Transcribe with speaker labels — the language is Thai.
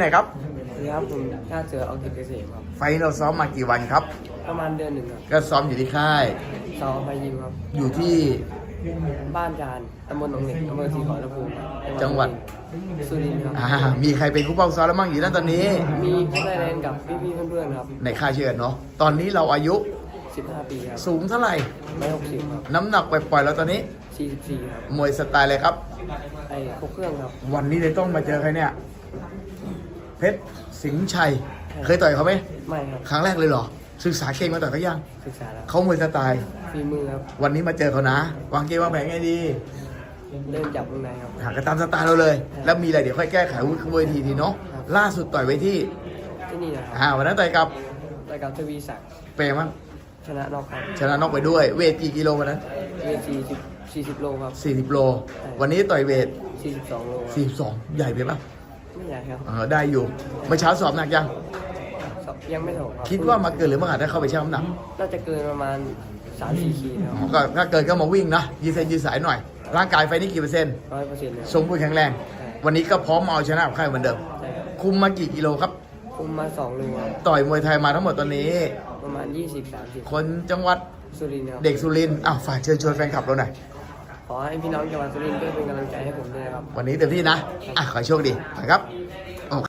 Speaker 1: ไหนครับ
Speaker 2: สวัสดีครับผมชาติเสือเอากิจเกษมครับ
Speaker 1: ไฟท์เราซ้อมมากี่วันครับ
Speaker 2: ประมาณเดือนหนึ่งครับ
Speaker 1: ก็ซ้อมอยู่ที่ค่าย
Speaker 2: ซ้อมไปยิมครับ
Speaker 1: อยู่ที่
Speaker 2: บ้านจานตำบลหนองเหล็กอำเภอศรีขอรภูมิครับ
Speaker 1: จังหวัด
Speaker 2: สุรินทร์ครับ
Speaker 1: อ่ามีใครเป็นคู่เป้าซ้อมแล้วมั่งอยู่นั่นตอนนี้
Speaker 2: มีพี่ไทยแลนด์กับพี่ๆเพื่อนๆครับ
Speaker 1: ในค่ายเชื่อเนาะ ตอนนี้เราอายุ
Speaker 2: 15 ปีครับ
Speaker 1: สูงเท่าไหร่
Speaker 2: ไม่หกสิบครับ
Speaker 1: น้ำหนักปล่อยๆแล้วตอนนี้
Speaker 2: 44ครับ
Speaker 1: มวยสไตล์อะไรครับ
Speaker 2: ไอ้ครบเครื่องครับ
Speaker 1: วันนี้เลยต้องมาเจอใครเนี่ย เพชรสิงห์ชัย เคยต่อยเขาไหม
Speaker 2: ไม่ครับ
Speaker 1: ครั้งแรกเลยเหรอ ศึกษาเก่งมาต่อยเขายัง
Speaker 2: ศึกษาแล้ว
Speaker 1: เขามวยสไตล์
Speaker 2: ฝีมือครับ
Speaker 1: วันนี้มาเจอเขานะ วางเกมวางแผนไงดี
Speaker 2: เริ่มจับวงในครับ
Speaker 1: หากระตามสไตล์เราเลย แล้วมีอะไรเดี๋ยวค่อยแก้ไขวุฒิเวทีทีเนาะล่าสุดต่อยไว้ที่
Speaker 2: ที่นี่นะครับ
Speaker 1: อ่าวันนั้นต่อยกับ
Speaker 2: รายการทวีศักดิ์
Speaker 1: เปรมั้ง
Speaker 2: ชนะนอกครับ
Speaker 1: ชนะน็อกไปด้วย เวทกี่กิโลวันนั้น
Speaker 2: เวที40 40โลครับ
Speaker 1: 40โล วันนี้ต่อยเวท
Speaker 2: 42โลครับ
Speaker 1: 42ใหญ่ไปปะ
Speaker 2: ไม่ใหญ่ครับ
Speaker 1: เออได้อยู่เมื่อเช้าสอบหนักยัง
Speaker 2: ยังไม่ถูกครับ
Speaker 1: คิดว่ามาเกินหรือมาขาดถ้าเข้าไปชั่งน้ำหนัก
Speaker 2: น่าจะเกินประมาณ3-4ขีดครับ
Speaker 1: อ๋อก็ถ้าเกินก็มาวิ่งนะยืดเส้นยืดสายหน่อย ร่างกายไฟนี้กี่เปอร์เซ็นต์
Speaker 2: ร้อยเปอร์เซ็นต์เลย
Speaker 1: สมบูรณ์แข็งแรง วันนี้ก็พร้อมมาเอาชนะกับใครเหมือนเดิม
Speaker 2: ใช่ครับ
Speaker 1: คุมมากี่กิโลครับ
Speaker 2: คุมมาสองโลครับ
Speaker 1: ต่อยมวยไทยมาทั้งหมดตอนนี้
Speaker 2: ประมาณ20-30
Speaker 1: คนจังหวัด
Speaker 2: สุรินทร์ครับ
Speaker 1: เด็กสุรินทร์อ้าวฝากเชิญชวนแฟนคลับเราหน่อย
Speaker 2: ขอให้พี่น้องจังหวัดสุรินทร์ช่วยเป็นกำลังใจให้ผมด้วยนะครับ
Speaker 1: วันนี้เต็มที่นะ อะ ขอให้โชคดีไปครับ